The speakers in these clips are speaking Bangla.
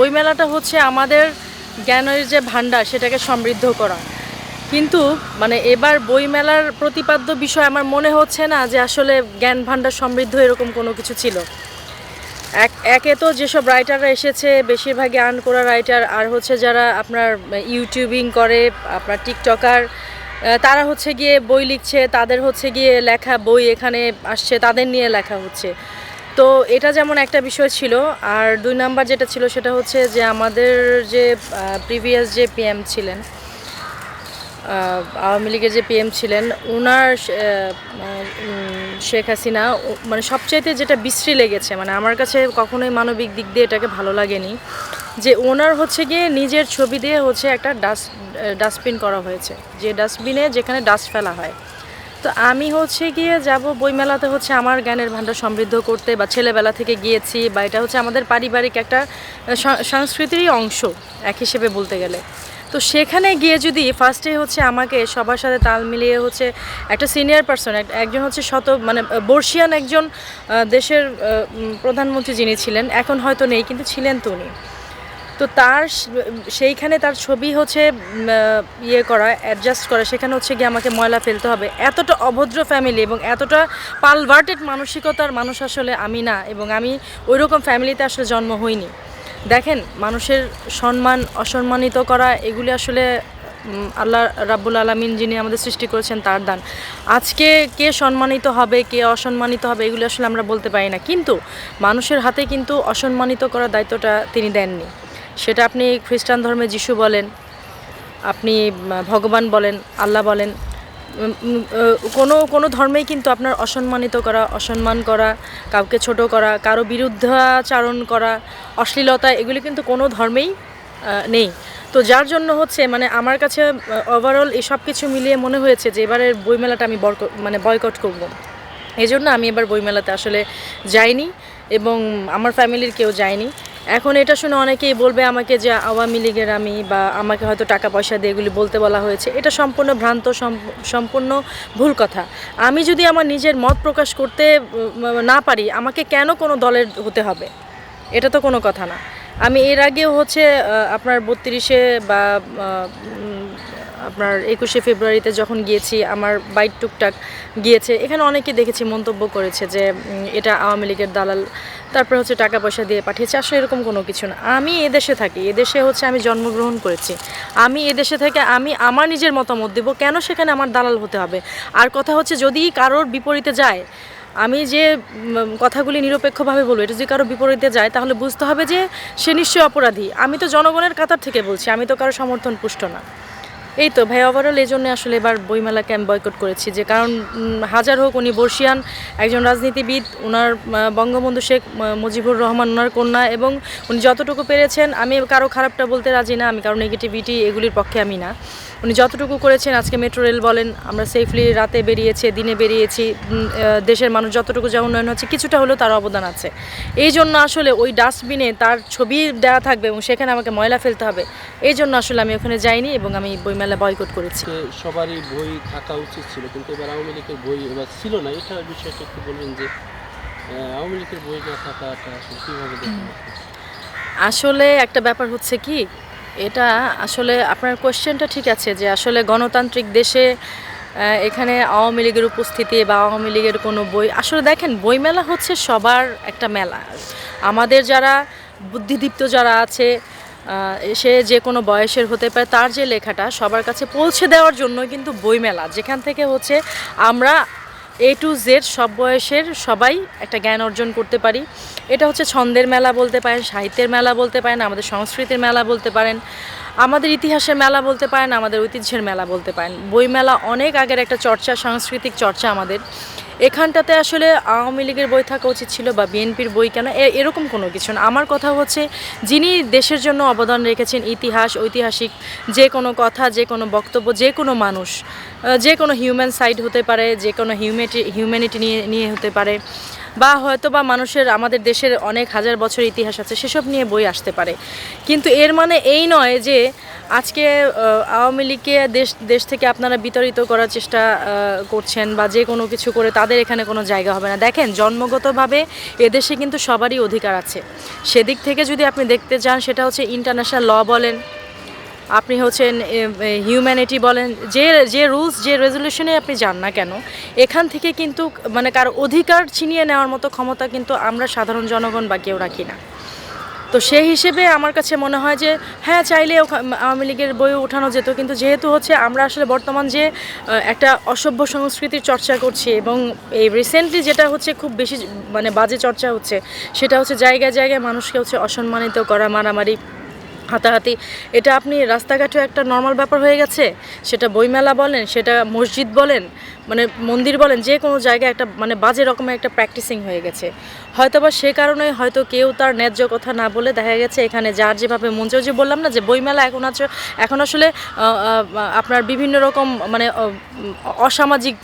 বইমেলাটা হচ্ছে আমাদের জ্ঞানের যে ভাণ্ডার, সেটাকে সমৃদ্ধ করা। কিন্তু মানে এবার বইমেলার প্রতিপাদ্য বিষয় আমার মনে হচ্ছে না যে আসলে জ্ঞান ভাণ্ডার সমৃদ্ধ এরকম কোনো কিছু ছিল। এক, একে তো যেসব রাইটাররা এসেছে, বেশিরভাগই আর্ন করা রাইটার আর হচ্ছে যারা আপনার ইউটিউবিং করে, আপনার টিকটকার তারা হচ্ছে গিয়ে বই লিখছে, তাদের হচ্ছে গিয়ে লেখা বই এখানে আসছে, তাদের নিয়ে লেখা হচ্ছে। তো এটা যেমন একটা বিষয় ছিল, আর দুই নাম্বার যেটা ছিল সেটা হচ্ছে যে আমাদের যে প্রিভিয়াস যে পিএম ছিলেন আওয়ামী লীগের যে পিএম ছিলেন ওনার শেখ হাসিনা মানে সবচাইতে যেটা বিশ্রী লেগেছে মানে আমার কাছে কখনোই মানবিক দিক দিয়ে এটাকে ভালো লাগেনি, যে ওনার হচ্ছে গিয়ে নিজের ছবি দিয়ে হচ্ছে একটা ডাস্ট ডাস্টবিন করা হয়েছে, যে ডাস্টবিনে যেখানে ডাস্ট ফেলা হয়। তো আমি হচ্ছে গিয়ে যাব বইমেলাতে হচ্ছে আমার জ্ঞানের ভাণ্ডার সমৃদ্ধ করতে বা ছেলেবেলা থেকে গিয়েছি বা এটা হচ্ছে আমাদের পারিবারিক একটা আহ, সং- সংস্কৃতিরই অংশ এক হিসেবে বলতে গেলে। তো সেখানে গিয়ে যদি ফার্স্টে হচ্ছে আমাকে সবার সাথে তাল মিলিয়ে হচ্ছে একটা সিনিয়র পার্সন একজন হচ্ছে শত মানে বর্ষিয়ান একজন দেশের প্রধানমন্ত্রী যিনি ছিলেন এখন হয়তো নেই কিন্তু ছিলেন তো উনি। তো তার সেইখানে তার ছবি হচ্ছে ইয়ে করা অ্যাডজাস্ট করা, সেখানে হচ্ছে গিয়ে আমাকে ময়লা ফেলতে হবে। এতটা অভদ্র ফ্যামিলি এবং এতটা পালভার্টেড মানসিকতার মানুষ আসলে আমি না এবং আমি ওই রকম ফ্যামিলিতে আসলে জন্ম হইনি। দেখেন, মানুষের সম্মান, অসম্মানিত করা, এগুলি আসলে আল্লাহ রাব্বুল আলমিন যিনি আমাদের সৃষ্টি করেছেন তার দান। আজকে কে সম্মানিত হবে, কে অসম্মানিত হবে, এগুলি আসলে আমরা বলতে পারি না। কিন্তু মানুষের হাতে কিন্তু অসম্মানিত করার দায়িত্বটা তিনি দেননি। সেটা আপনি খ্রিস্টান ধর্মে যিশু বলেন, আপনি ভগবান বলেন, আল্লাহ বলেন কোনো কোনো ধর্মেই কিন্তু আপনার অসম্মানিত করা, অসম্মান করা, কাউকে ছোট করা, কারও বিরুদ্ধাচারণ করা, অশ্লীলতা, এগুলি কিন্তু কোনো ধর্মেই নেই। তো যার জন্য হচ্ছে মানে আমার কাছে ওভারঅল এই সব কিছু মিলিয়ে মনে হয়েছে যে এবারের বইমেলাটা আমি বরক মানে বয়কট করব। এই জন্য আমি এবার বইমেলাতে আসলে যাইনি এবং আমার ফ্যামিলির কেউ যায়নি। এখন এটা শুনে অনেকেই বলবে আমাকে যে আওয়ামী লীগের আমি বা আমাকে হয়তো টাকা পয়সা দিয়ে এগুলি বলতে বলা হয়েছে। এটা সম্পূর্ণ ভ্রান্ত সম্পূর্ণ ভুল কথা। আমি যদি আমার নিজের মত প্রকাশ করতে না পারি, আমাকে কেন কোনো দলের হতে হবে? এটা তো কোনো কথা না। আমি এর আগেও হচ্ছে আপনার বত্রিশে বা আপনার একুশে ফেব্রুয়ারিতে যখন গিয়েছি, আমার বাইক টুকটাক গিয়েছে, এখানে অনেকে দেখেছি, মন্তব্য করেছে যে এটা আওয়ামী লীগের দালাল তারপরে হচ্ছে টাকা পয়সা দিয়ে পাঠিয়েছে। আসলে এরকম কোনো কিছু না। আমি এদেশে থাকি। এদেশে হচ্ছে আমি জন্মগ্রহণ করেছি। আমি এদেশে থেকে আমি আমার নিজের মতামত দেবো কেন সেখানে আমার দালাল হতে হবে? আর কথা হচ্ছে যদি কারোর বিপরীতে যায়, আমি যে কথাগুলি নিরপেক্ষভাবে বলব, এটা যদি কারও বিপরীতে যায়, তাহলে বুঝতে হবে যে সে নিশ্চয়ই অপরাধী। আমি তো জনগণের কাতার থেকে বলছি। আমি তো কারও সমর্থন পুষ্ট না। এই তো ভাই ওভারঅল এই জন্য আসলে এবার বইমেলাকে আমি বয়কট করেছি যে কারণ হাজার হোক উনি বর্ষিয়ান, একজন রাজনীতিবিদ ওনার বঙ্গবন্ধু শেখ মুজিবুর রহমান ওনার কন্যা এবং উনি যতটুকু পেরেছেন, আমি কারও খারাপটা বলতে রাজি না, আমি কারও নেগেটিভিটি এগুলির পক্ষে আমি না। উনি যতটুকু করেছেন, আজকে মেট্রো রেল বলেন, আমরা সেফলি রাতে বেরিয়েছি, দিনে বেরিয়েছি দেশের মানুষ যতটুকু যা উন্নয়ন হচ্ছে, কিছুটা হলেও তার অবদান আছে। এই জন্য আসলে ওই ডাস্টবিনে তার ছবি দেওয়া থাকবে এবং সেখানে আমাকে ময়লা ফেলতে হবে, এই জন্য আসলে আমি ওখানে যাইনি এবং আমি বইমেলা বয়কট করেছে। সবারই বই থাকা উচিত ছিল কিন্তু এবার আওয়ামী লীগের বই এবার ছিল না। এটা বিষয়টা একটু বলবেন যে আওয়ামী লীগের বই না থাকাটা আসলে কীভাবে আসলে একটা ব্যাপার হচ্ছে কি এটা আসলে আপনার কোয়েশ্চেনটা ঠিক আছে যে আসলে গণতান্ত্রিক দেশে এখানে আওয়ামী লীগের উপস্থিতি বা আওয়ামী লীগের কোনো বই আসলে দেখেন বইমেলা হচ্ছে সবার একটা মেলা। আমাদের যারা বুদ্ধিদীপ্ত যারা আছে সে যে কোনো বয়সের হতে পারে, তার যে লেখাটা সবার কাছে পৌঁছে দেওয়ার জন্য কিন্তু বইমেলা, যেখান থেকে হচ্ছে আমরা এ টু জেড সব বয়সের সবাই একটা জ্ঞান অর্জন করতে পারি। এটা হচ্ছে ছন্দের মেলা বলতে পারেন, সাহিত্যের মেলা বলতে পারেন, আমাদের সংস্কৃতির মেলা বলতে পারেন, আমাদের ইতিহাসের মেলা বলতে পারেন, আমাদের ঐতিহ্যের মেলা বলতে পারেন। বইমেলা অনেক আগের একটা চর্চা, সাংস্কৃতিক চর্চা আমাদের। এখানটাতে আসলে আওয়ামী লীগের বই থাকা উচিত ছিল বা বিএনপির বই কেন? এরকম কোনো কিছু না। আমার কথা হচ্ছে, যিনি দেশের জন্য অবদান রেখেছেন, ইতিহাস, ঐতিহাসিক, যে কোনো কথা, যে কোনো বক্তব্য, যে কোনো মানুষ যে কোনো হিউম্যান সাইড হতে পারে, যে কোনো হিউম্যানিটি নিয়ে নিয়ে হতে পারে। বা হয়তো বা মানুষের, আমাদের দেশের অনেক হাজার বছর ইতিহাস আছে, সেসব নিয়ে বই আসতে পারে। কিন্তু এর মানে এই নয় যে আজকে আওয়ামী লীগকে দেশ দেশ থেকে আপনারা বিতাড়িত করার চেষ্টা করছেন বা যে কোনো কিছু করে তাদের এখানে কোনো জায়গা হবে না। দেখেন, জন্মগতভাবে এদেশে কিন্তু সবারই অধিকার আছে। সেদিক থেকে যদি আপনি দেখতে চান, সেটা হচ্ছে ইন্টারন্যাশনাল ল বলেন আপনি হচ্ছেন হিউম্যানিটি বলেন, যে যে রুলস যে রেজলিউশনে আপনি যান না কেন, এখান থেকে কিন্তু মানে কার অধিকার ছিনিয়ে নেওয়ার মতো ক্ষমতা কিন্তু আমরা সাধারণ জনগণ বা কেউ রাখি না। তো সেই হিসেবে আমার কাছে মনে হয় যে হ্যাঁ চাইলে আওয়ামী লীগের বই উঠানো যেত, কিন্তু যেহেতু হচ্ছে আমরা আসলে বর্তমান যে একটা অসভ্য সংস্কৃতির চর্চা করছি এবং এই রিসেন্টলি যেটা হচ্ছে খুব বেশি মানে বাজে চর্চা হচ্ছে, সেটা হচ্ছে জায়গায় জায়গায় মানুষকে হচ্ছে অসম্মানিত করা, মারামারি হাতাহাতি। এটা আপনি রাস্তাঘাটেও একটা নর্মাল ব্যাপার হয়ে গেছে, সেটা বইমেলা বলেন, সেটা মসজিদ বলেন মানে মন্দির বলেন যে কোনো জায়গায় একটা মানে বাজে রকমের একটা প্র্যাকটিসিং হয়ে গেছে। হয়তোবা সে কারণে হয়তো কেউ তার ন্যায্য কথা না বলে দেখা গেছে এখানে যার যেভাবে মন চায়, ওই যে বললাম না যে বইমেলা এখন আছে এখন আসলে আপনার বিভিন্ন রকম মানে অসামাজিক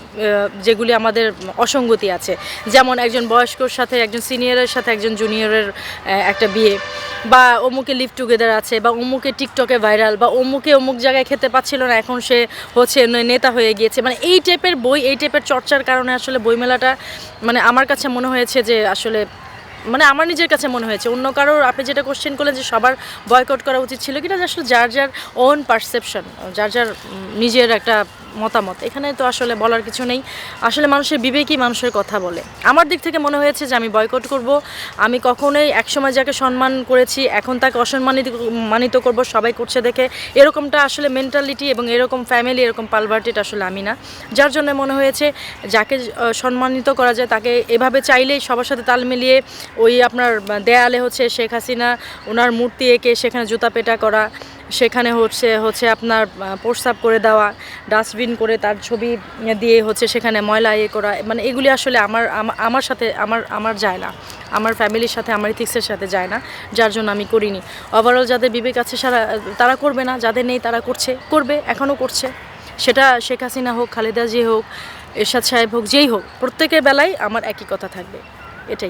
যেগুলি আমাদের অসঙ্গতি আছে। যেমন একজন বয়স্কর সাথে একজন সিনিয়রের সাথে একজন জুনিয়রের একটা বিয়ে। বা অমুকে লিভ টুগেদার আছে বা অমুকে টিকটকে ভাইরাল বা অমুকে অমুক জায়গায় খেতে পাচ্ছিল না এখন সে হচ্ছে নেতা হয়ে গিয়েছে। মানে এই টাইপের বই এই টাইপের চর্চার কারণে আসলে বইমেলাটা মানে আমার কাছে মনে হয়েছে যে আসলে মানে আমার নিজের কাছে মনে হয়েছে। অন্য কারোর, আপনি যেটা কোশ্চেন করলেন যে সবার বয়কট করা উচিত ছিল কিনা, যে আসলে যার যার ওন পারসেপশন যার যার নিজের একটা মতামত। এখানে তো আসলে বলার কিছু নেই। আসলে মানুষের বিবেকই মানুষের কথা বলে। আমার দিক থেকে মনে হয়েছে যে আমি বয়কট করব। আমি কখনোই একসময় যাকে সম্মান করেছি, এখন তাকে অসম্মানিত মানিত করব, সবাই করছে দেখে। এরকমটা আসলে মেন্টালিটি এবং এরকম ফ্যামিলি এরকম পালভার্টেড আসলে আমি না। যার জন্য মনে হয়েছে, যাকে সম্মানিত করা যায়, তাকে এভাবে চাইলেই সবার সাথে তাল মিলিয়ে ওই আপনার দেয়ালে হচ্ছে শেখ হাসিনা, ওনার মূর্তি এঁকে সেখানে জুতা পেটা করা। সেখানে হচ্ছে হচ্ছে আপনার প্রস্রাব করে দেওয়া ডাস্টবিন করে তার ছবি দিয়ে হচ্ছে সেখানে ময়লা ইয়ে করা মানে এগুলি আসলে আমার আমার সাথে, আমার আমার যায় না। আমার ফ্যামিলির সাথে, আমার ইথিক্সের সাথে যায় না, যার জন্য আমি করিনি। ওভারঅল যাদের বিবেক আছে, সারা, তারা করবে না, যাদের নেই তারা করছে, করবে, এখনও করছে। সেটা শেখ হাসিনা হোক, খালেদা জি হোক, এরশাদ সাহেব হোক, যেই হোক, প্রত্যেকের বেলায় আমার একই কথা থাকবে।